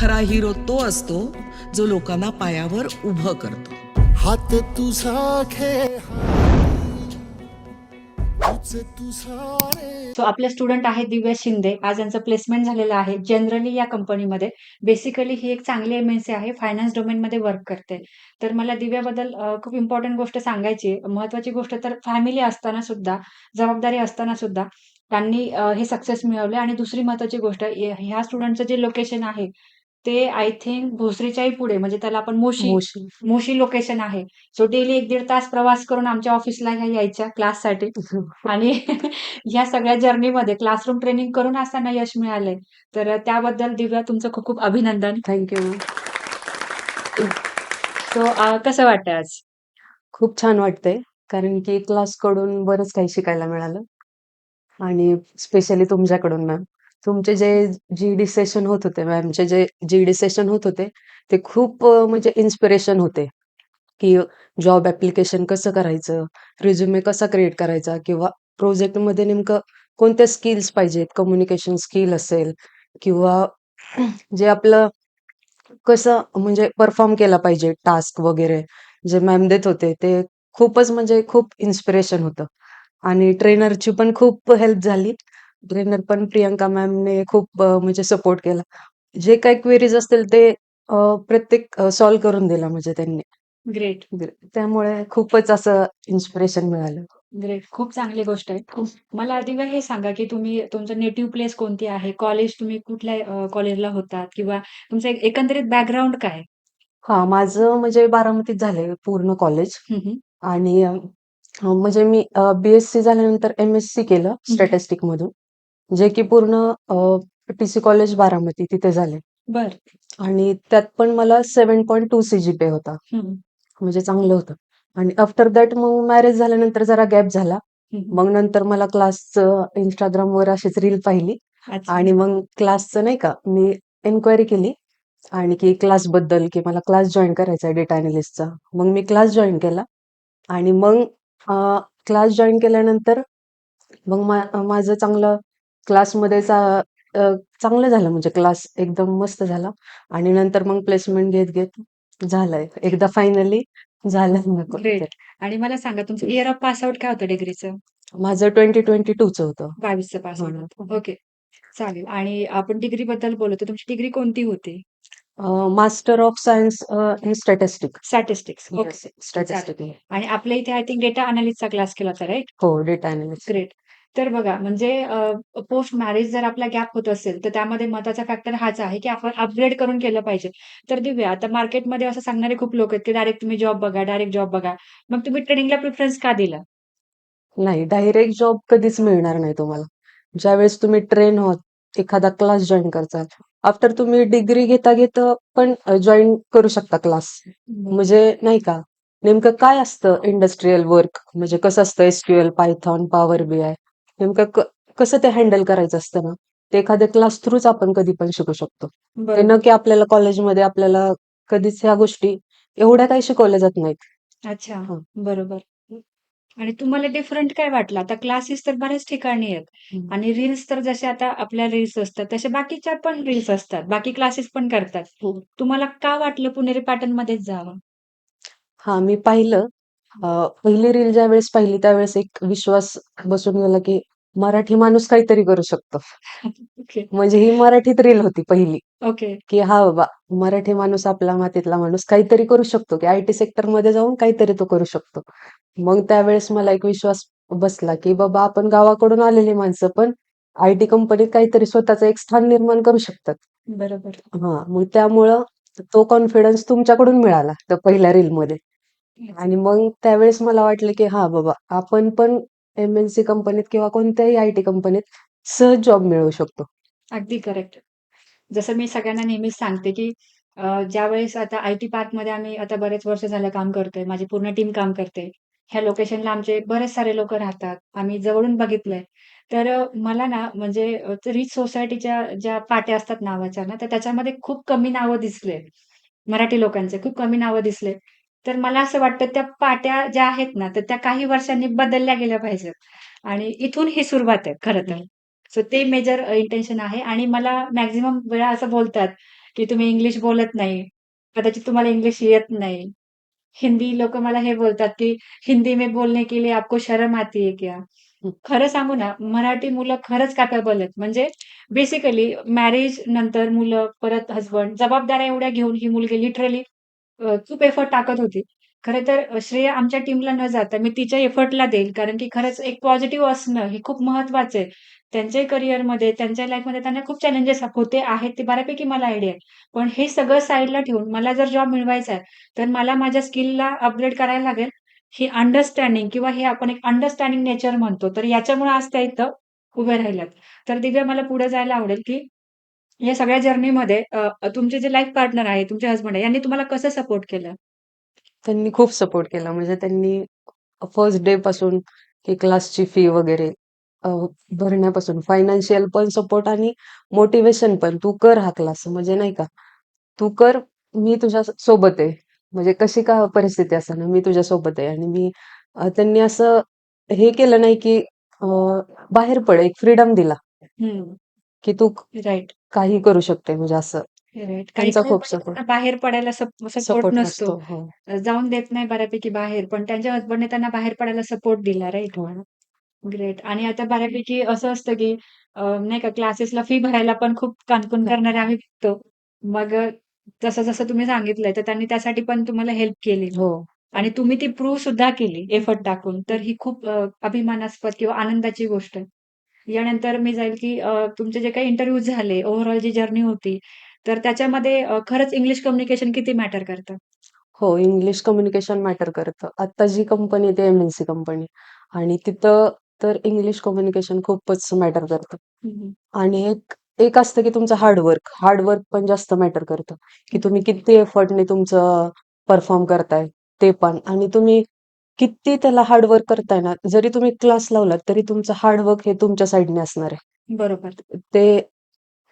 खरा हिरो तो असतो जो लोकांना पायावर उभं करतो. हात तुझा रे. सो आपले स्टुडंट आहेत दिव्या शिंदे. आज यांचं प्लेसमेंट झालेलं आहे जनरली या कंपनीमध्ये बेसिकली ही एक चांगली एमएनसी आहे. फायनान्स डोमेनमध्ये वर्क करते. तर मला दिव्याबद्दल खूप इम्पॉर्टंट गोष्ट सांगायची महत्वाची गोष्ट तर फॅमिली असताना सुद्धा जबाबदारी असताना सुद्धा त्यांनी हे सक्सेस मिळवले. आणि दुसरी महत्वाची गोष्ट ह्या स्टुडंटचं जे लोकेशन आहे ते आय थिंक भोसरीच्याही पुढे म्हणजे त्याला आपण मोशी मोशी. मोशी लोकेशन आहे. सो डेली एक दीड तास प्रवास करून आमच्या ऑफिसला ह्या यायच्या क्लाससाठी आणि या सगळ्या जर्नीमध्ये क्लासरूम ट्रेनिंग करून असताना यश मिळालंय. तर त्याबद्दल दिव्या तुमचं खूप खूप अभिनंदन. थँक्यू सो कसं वाटतं आज? खूप छान वाटतंय. कारण की क्लासकडून बरंच काही शिकायला मिळालं. आणि स्पेशली तुमच्याकडून मॅम तुमचे जे जी सेशन होत होते मॅमचे जे जी सेशन होत होते ते खूप म्हणजे इन्स्पिरेशन होते. की जॉब ऍप्लिकेशन कसं करायचं रिझ्युमे कसा क्रिएट करायचा किंवा प्रोजेक्टमध्ये नेमकं कोणत्या स्किल्स पाहिजेत कम्युनिकेशन स्किल असेल किंवा जे आपलं कसं म्हणजे परफॉर्म केला पाहिजे टास्क वगैरे जे मॅम देत होते ते खूपच म्हणजे खूप इन्स्पिरेशन होतं. आणि ट्रेनरची पण खूप हेल्प झाली. ट्रेनर पण प्रियंका मॅमने खूप अं, म्हणजे सपोर्ट केला. जे काही क्वेरीज असतील ते अं, प्रत्येक सॉल्व्ह करून दिला म्हणजे त्यांनी. ग्रेट त्यामुळे खूपच असं इन्स्पिरेशन मिळालं. ग्रेट खूप चांगली गोष्ट आहे. मला दिव्या हे सांगा की तुम्ही तुमचं नेटिव्ह प्लेस कोणती आहे? कॉलेज तुम्ही कुठल्या कॉलेजला होतात? किंवा तुमचं एक- एकंदरीत बॅकग्राऊंड काय हा माझं म्हणजे बारामतीत झालंय पूर्ण कॉलेज. आणि अं, म्हणजे मी बीएससी झाल्यानंतर एम एस सी केलं स्टॅटिस्टिक मधून. जे की पूर्ण टी सी कॉलेज बारामती तिथे झाले. बर. आणि त्यात पण मला सेव्हन पॉईंट टू सीजीपे होता. हम्म, म्हणजे चांगलं होतं. आणि आफ्टर दॅट मग मॅरेज झाल्यानंतर जरा गॅप झाला. मग नंतर मला क्लासचं इंस्टाग्रामवर अशीच रील पाहिली. अच्छा. आणि मग क्लासचं नाही का मी एन्क्वायरी केली. आणि की क्लासबद्दल की मला क्लास जॉईन करायचा आहे डेटा अनालिस्टचा मग मी क्लास जॉईन केला. आणि मग क्लास जॉईन केल्यानंतर मग मा- माझं चांगलं क्लासमध्ये चा- अ, चांगलं झालं म्हणजे क्लास एकदम मस्त झाला. आणि नंतर मग प्लेसमेंट घेत घेत झालंय. एकदा फायनली झालं मग ग्रेट. आणि मला सांगा तुमचं इयर ऑफ पासआउट काय होतं डिग्रीचं? माझं ट्वेंटी ट्वेंटी टूचं होतं. बावीसचं पास हो ना. ओके. चालेल. आणि आपण डिग्री बद्दल बोलतो तुमची डिग्री कोणती होती? Master of science in statistic statistics. Okay. Statistic आणि आपल्या इथे आय थिंक डेटा अनालिस्टचा क्लास केला होता राईट? हो डेटा अनालिस्ट. ग्रेट. तर बघा म्हणजे पोस्ट मॅरेज जर आपला गॅप होत असेल तर त्यामध्ये महत्त्वाचा फॅक्टर हाच आहे की आपण अपग्रेड करून केलं पाहिजे. तर दिव्या आता मार्केटमध्ये असं सांगणारे खूप लोक आहेत की डायरेक्ट तुम्ही जॉब बघा डायरेक्ट जॉब बघा. मग तुम्ही ट्रेनिंगला प्रिफरन्स का दिला? नाही डायरेक्ट जॉब कधीच मिळणार नाही तुम्हाला. ज्यावेळेस तुम्ही ट्रेन होत एखादा क्लास जॉईन करताल. आफ्टर तुम्ही डिग्री घेता घेता पण जॉईन करू शकता क्लास म्हणजे नाही का नेमकं काय असतं इंडस्ट्रीयल वर्क म्हणजे कसं असतं एसक्यूएल पायथॉन पॉवर बीआय नेमकं कसं ते हँडल करायचं असतं ना? ते एखाद्या क्लास थ्रूच आपण कधी पण शिकू शकतो. ते बरोबर न की आपल्याला कॉलेजमध्ये आपल्याला कधीच ह्या गोष्टी एवढ्या काही शिकवल्या जात नाहीत. अच्छा. हं. बरोबर. आणि तुम्हाला डिफरंट काय वाटलं? आता क्लासेस तर बऱ्याच ठिकाणी आहेत. हम्म. आणि रील्स तर जसे आता आपल्या रील्स असतात तसे बाकीच्या पण रील्स असतात. बाकी क्लासेस पण करतात. हो. तुम्हाला का वाटलं पुणेरी पॅटर्न मध्येच जावं? हा मी पाहिलं. अं, पहिली रील ज्या वेळेस पाहिली त्यावेळेस एक विश्वास बसून गेला की मराठी माणूस काहीतरी करू शकतो. ओके म्हणजे ही मराठीत रील होती पहिली. ओके की हा बाबा मराठी माणूस आपला मातीतला माणूस काहीतरी करू शकतो. की आय टी सेक्टरमध्ये जाऊन काहीतरी तो करू शकतो. मग त्यावेळेस मला एक विश्वास बसला की बाबा आपण गावाकडून आलेली माणसं पण आय टी कंपनीत काहीतरी स्वतःचं एक स्थान निर्माण करू शकतात. बरोबर. हा मग त्यामुळं तो कॉन्फिडन्स तुमच्याकडून मिळाला त्या पहिल्या रील मध्ये. आणि मग त्यावेळेस मला वाटलं की हा बाबा आपण पण एम एन सी कंपनीत किंवा कोणत्याही आय टी कंपनीत सहज जॉब मिळवू शकतो. अगदी करेक्ट जसं मी सगळ्यांना नेहमीच सांगते की अ, ज्यावेळेस आता आय टी पार्कमध्ये आम्ही आता बरेच वर्ष झालं काम करतोय माझी पूर्ण टीम काम करते. ह्या लोकेशनला आमचे बरेच सारे लोक राहतात आम्ही जवळून बघितलंय. तर अ, मला ना म्हणजे रिच सोसायटीच्या ज्या पाट्या असतात नावाच्या ना तर त्याच्यामध्ये खूप कमी नावं दिसले. मराठी लोकांचे खूप कमी नावं दिसले. तर मला असं वाटतं त्या पाट्या ज्या आहेत ना तर त्या काही वर्षांनी बदलल्या गेल्या पाहिजेत आणि इथून ही सुरुवात आहे खरं तर सो ते मेजर इंटेन्शन आहे आणि मला मॅक्झिमम वेळा असं बोलतात की तुम्ही इंग्लिश बोलत नाही. कदाचित तुम्हाला इंग्लिश येत नाही. हिंदी लोकं मला हे बोलतात, की "हिंदी में बोलने के लिए आपको शर्म आती है क्या?" हं. खरं सांगू ना, मराठी मुलं खरंच कॅपेबल आहेत. म्हणजे बेसिकली मॅरेज नंतर मुलं, परत हसबंड जबाबदाऱ्या एवढ्या घेऊन ही मुलगी लिटरली अ, खूप एफर्ट टाकत होती. खरं तर अ, श्रेय आमच्या टीमला न जाता मी तिच्या एफर्टला देईल. कारण की खरंच एक पॉझिटिव्ह असणं हे खूप महत्वाचं आहे. त्यांच्याही करिअरमध्ये, त्यांच्या लाईफमध्ये त्यांना खूप चॅलेंजेस होते आहेत, ते बऱ्यापैकी मला आयडिया आहे. पण हे सगळं साईडला ठेवून मला जर जॉब मिळवायचा आहे, तर मला माझ्या स्किलला अपग्रेड करायला लागेल. ही अंडरस्टँडिंग किंवा हे आपण एक अंडरस्टँडिंग नेचर म्हणतो. तर याच्यामुळे आज त्या इथं उभ्या राहिल्यात. तर दिव्या मला पुढे जायला आवडेल, की या सगळ्या जर्नीमध्ये अ, तुमचे जे लाईफ पार्टनर आहे, तुमचे हसबंड आहे, यांनी तुम्हाला कसं सपोर्ट केलं? त्यांनी खूप सपोर्ट केला. म्हणजे त्यांनी फर्स्ट डे पासून की क्लासची फी वगैरे अ, भरण्यापासून फायनान्शियल पण सपोर्ट आणि मोटिव्हेशन पण, "तू कर हा क्लास." म्हणजे नाही का, "तू कर, मी तुझ्या स सोबत आहे." म्हणजे कशी का परिस्थिती असेना, मी तुझ्या सोबत आहे. आणि मी अ, त्यांनी असं हे केलं नाही, की अ, बाहेर पड, एक फ्रीडम दिला, हं. की "तू राइट. काही करू शकते." म्हणजे असं. राइट. काही त्यांचा काही खूप. बाहेर पडायला सप सपोर्ट सपोर्ट नसतो. नसतो. हो. जाऊन देत नाही बऱ्यापैकी बाहेर. पण त्यांच्या हसबंडने त्यांना बाहेर पडायला सपोर्ट दिला, राइट? हो. ग्रेट. आणि आता बऱ्यापैकी असं असतं, की अ, नाही का क्लासेसला फी भरायला पण खूप कानकून करणारे आम्ही बघतो. मग अ, जसं-जसं तुम्ही सांगितलंय, तर त्यांनी त्यासाठी पण तुम्हाला हेल्प केली. हो. आणि तुम्ही ती प्रूव्ह सुद्धा केली एफर्ट टाकून. तर ही खूप अ, अभिमानास्पद किंवा आनंदाची गोष्ट आहे. यानंतर मी जाईल, की अ, तुमचे जे काही इंटरव्ह्यूज झाले, ओव्हरऑल जी जर्नी होती, तर त्याच्यामध्ये अ, खरंच इंग्लिश कम्युनिकेशन किती मॅटर करतं? हो, इंग्लिश कम्युनिकेशन मॅटर करतं. आता जी कंपनी आहे ती एम-एन-सी कंपनी आणि तिथं तर इंग्लिश कम्युनिकेशन खूपच मॅटर करतं. हं, हं. आणि एक एक असतं, की तुमचं हार्ड वर्क. हार्ड वर्क पण जास्त मॅटर करतं, की हं. तुम्ही किती एफर्टने तुमचं परफॉर्म करताय ते पण. आणि तुम्ही किती त्याला हार्ड वर्क करताय ना, जरी तुम्ही क्लास लावलात, तरी तुमचं हार्ड वर्क हे तुमच्या साइडने असणार आहे. बरोबर. ते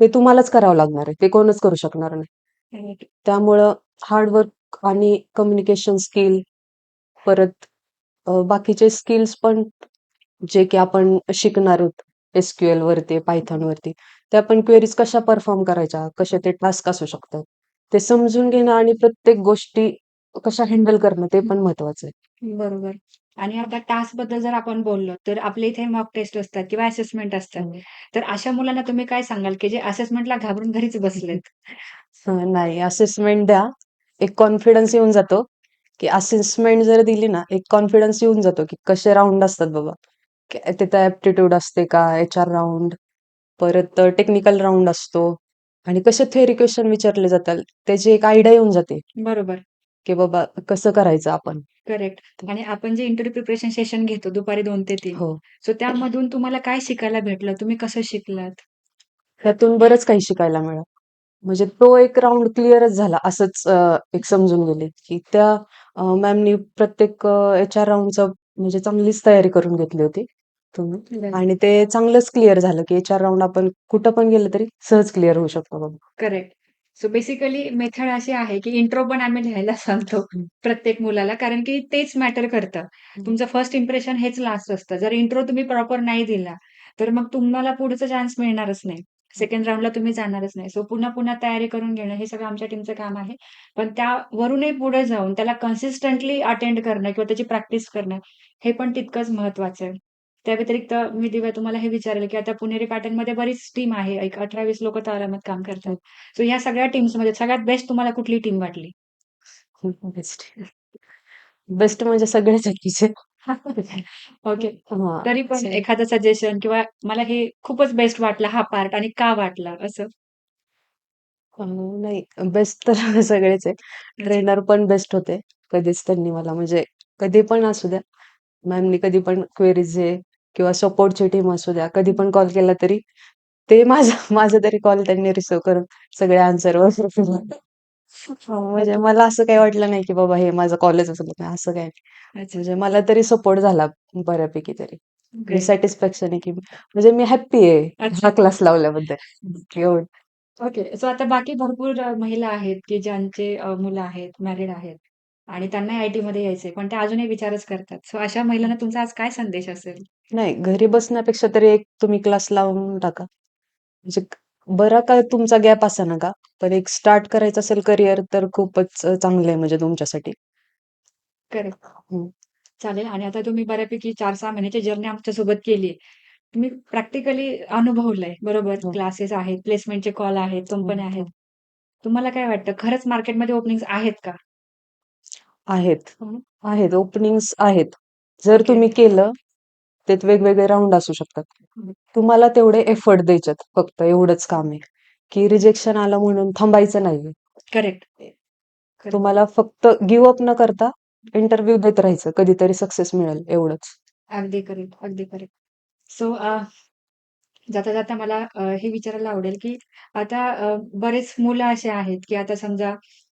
ते तुम्हालाच करावं लागणार आहे. ते कोणच करू शकणार नाही. त्यामुळं हार्ड वर्क आणि कम्युनिकेशन स्किल परत बाकीचे स्किल्स पण जे की आपण शिकणार आहोत एस-क्यू-एल वरती, Python वरती. त्या पण क्वेरीज कशा परफॉर्म करायच्या, कसे ते टास्क असू शकतात. ते समजून घेणं आणि प्रत्येक गोष्टी कशा हँडल करणं ते पण महत्वाचं आहे. बरोबर. आणि आता टास्कबद्दल जर आपण बोललो, तर आपल्या इथे मॉक टेस्ट असतात किंवा असेसमेंट असतात. हं. तर अशा मुलांना तुम्ही काय सांगाल, की जे असेसमेंटला घाबरून घरीच बसलेत? हं, नाही असेसमेंट द्या. एक कॉन्फिडन्स येऊन जातो, की असेसमेंट जर दिली ना, एक कॉन्फिडन्स येऊन जातो, की कसे राउंड असतात बाबा. की तिथं ॲप्टिट्यूड असते का, एच-आर राउंड, परत अ, टेक्निकल राउंड असतो आणि कसे थेअरी क्वेशन विचारले जातात, त्याची एक आयडिया येऊन जाते, बरोबर. की बाबा कसं करायचं आपण. करेक्ट. आणि आपण जे इंटरव्ह्यू प्रिपरेशन सेशन घेतो दुपारी 2 ते 3 हो. सो त्यामधून तुम्हाला काय शिकायला भेटलं? तुम्ही कसं शिकलात? त्यातून बरंच काही शिकायला मिळालं. म्हणजे तो एक राउंड क्लिअरच झाला असंच अ, एक समजून गेले, की त्या अ, मॅमनी प्रत्येक अ, एच-आर राउंडचं म्हणजे चांगलीच तयारी करून घेतली होती तुम्ही. आणि ते चांगलंच क्लिअर झालं, की एच-आर राउंड आपण कुठं पण गेलं तरी सहज क्लिअर होऊ शकतो बाबा. करेक्ट. सो बेसिकली मेथड अशी आहे, की इंट्रो पण आम्ही लिहायला सांगतो. प्रत्येक मुलाला, कारण की तेच मॅटर करतं. हं. तुमचं फर्स्ट इम्प्रेशन हेच लास्ट असतं. जर इंट्रो तुम्ही प्रॉपर नाही दिला, तर मग तुम्हाला पुढचा चान्स मिळणारच नाही. सेकंड राउंडला तुम्ही जाणारच नाही. सो पुन्हा-पुन्हा तयारी करून घेणं हे सगळं आमच्या टीमचं काम आहे. पण त्यावरूनही पुढे जाऊन त्याला कन्सिस्टंटली अटेंड करणं किंवा त्याची प्रॅक्टिस करणं, हे पण तितकंच महत्वाचं आहे. त्या व्यतिरिक्त मी दिव्या तुम्हाला हे विचारेल, की आता पुणेरी पॅटर्नमध्ये बरीच टीम आहे. एक 18-20 लोकं तर आरामात काम करतात. सो ह्या सगळ्या टीम्समध्ये सगळ्यात बेस्ट तुम्हाला कुठली टीम वाटली? बेस्ट. बेस्ट म्हणजे सगळेच आहेत तिचे. ओके. तरी पण. एखादं सजेशन किंवा मला हे खूपच बेस्ट वाटला हा पार्ट आणि का वाटला असं? नाही बेस्ट तर सगळेच आहे. ट्रेनर पण बेस्ट होते. कधीच त्यांनी मला म्हणजे कधी पण असू द्या, मॅमनी कधी पण क्वेरीज आहे किंवा सपोर्टची टीम असू द्या, कधी पण कॉल केला तरी ते माझा माझा तरी कॉल त्यांनी रिसीव्ह करून सगळे आन्सर वगैरे केले. म्हणजे मला असं काही वाटलं नाही, की बाबा हे माझं कॉलच उचलत नाही असं काही नाही. अच्छा. म्हणजे मला तरी सपोर्ट झाला बऱ्यापैकी तरी. म्हणजे ग्रेट. सॅटिस्फॅक्शन आहे, की म्हणजे मी हॅपी आहे अच्छा. हा क्लास लावल्याबद्दल. एवढं. ओके. सो आता बाकी भरपूर अ, महिला आहेत, की ज्यांचे अ, मुलं आहेत, मॅरिड आहेत आणि त्यांनाही आय-टीमध्ये यायचंय, पण त्या अजूनही विचारच करतात. सो अशा महिलांना तुमचा आज काय संदेश असेल? नाही, घरी बसण्यापेक्षा तरी एक तुम्ही क्लास लावून टाका. म्हणजे बरा का तुमचा गॅप ना का, पण एक स्टार्ट करायचं असेल करियर तर खूपच अ, चांगलं आहे म्हणजे तुमच्यासाठी. करेक्ट. हं. चालेल आणि आता तुम्ही बऱ्यापैकी 4-6 महिन्याची जर्नी आमच्यासोबत केली आहे. तुम्ही प्रॅक्टिकली अनुभवलंय, बरोबर? हो. क्लासेस आहेत, प्लेसमेंटचे कॉल आहेत, हं, कंपन्या आहेत. हं. तुम्हाला काय वाटतं खरंच मार्केटमध्ये ओपनिंग्ज आहेत का? आहेत. हं. आहेत. ओपनिंग्स आहेत. जर ओके. तुम्ही केलं, त्यात वेगवेगळे राउंड असू शकतात. तुम्हाला तेवढे एफर्ट द्यायचेत फक्त एवढंच काम आहे, की रिजेक्शन आलं म्हणून थांबायचं नाहीये. करेक्ट. तुम्हाला फक्त गिव्ह अप न करता इंटरव्ह्यू देत राहायचं. कधीतरी सक्सेस मिळेल एवढंच. अगदी करेक्ट, अगदी करेक्ट. सो अ, जाता-जाता मला हे विचारायला आवडेल, की आता बरेच मुलं असे आहेत, की आता समजा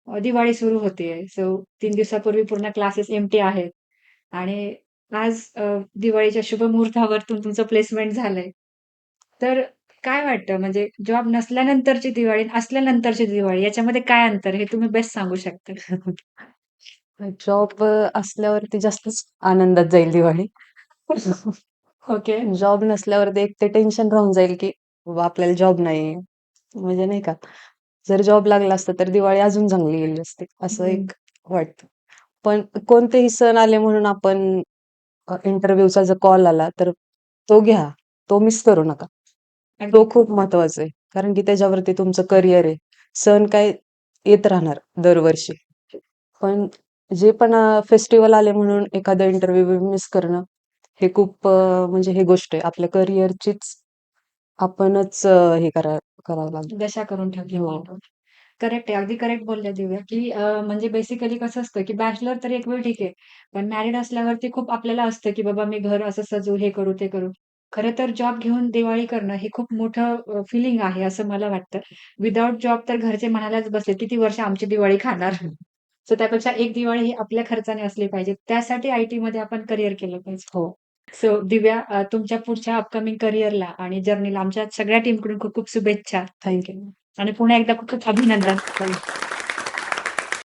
दिवाळी सुरू होतेय. सो 3 दिवसापूर्वी पूर्ण क्लासेस एम्प्टी आहेत आणि आज अ, दिवाळीच्या शुभ मुहूर्तावरतून तुमचं प्लेसमेंट झालंय. तर काय वाटतं म्हणजे जॉब नसल्यानंतरची दिवाळी आणि असल्यानंतरची दिवाळी याच्यामध्ये काय अंतर? हे तुम्ही बेस्ट सांगू शकता? जॉब अ, असल्यावरती जास्तच आनंदात जाईल दिवाळी. ओके. जॉब नसल्यावरती एक ते टेन्शन राहून जाईल, की बाबा आपल्याला जॉब नाहीये. म्हणजे नाही का, जर जॉब लागला असता तर दिवाळी अजून चांगली गेली असती, असं हं. एक वाटतं. पण कोणतेही सण आले म्हणून आपण अ, इंटरव्ह्यूचा जर कॉल आला तर तो घ्या. तो मिस करू नका. अगदी. तो खूप महत्त्वाचा आहे. कारण की त्याच्यावरती तुमचं करियर आहे. सण काय येत राहणार दरवर्षी. पण जे पण अ, फेस्टिव्हल आले म्हणून एखादा इंटरव्ह्यू मिस करणं, हे खूप अ, म्हणजे ही गोष्ट आहे. आपल्या करियरचीच आपणच अ, हे करा करावं लागेल. दशा करून ठेवली हो. करेक्ट आहे. अगदी करेक्ट बोलल्या दिव्या, की अ, म्हणजे बेसिकली कसं असतं, की बॅचलर तर एक वेळ ठीक आहे. पण मॅरिड असल्यावरती खूप आपल्याला असतं, की बाबा मी घर असं सजवू, हे करू, ते करू. खरं तर जॉब घेऊन दिवाळी करणं हे खूप मोठं अ, फिलिंग आहे असं मला वाटतं. विथआऊट जॉब तर घरचे म्हणायलाच बसले, किती वर्ष आमची दिवाळी खाणार? सो त्यापेक्षा एक दिवाळी ही आपल्या खर्चाने असली पाहिजे. त्यासाठी आय-टीमध्ये आपण करियर केलं पाहिजे. हो. सो दिव्या अ, तुमच्या पुढच्या अपकमिंग करियरला आणि जर्नीला आमच्या सगळ्या टीमकडून खूप खूप शुभेच्छा. Thank you. आणि पुन्हा एकदा खूप खूप अभिनंदन.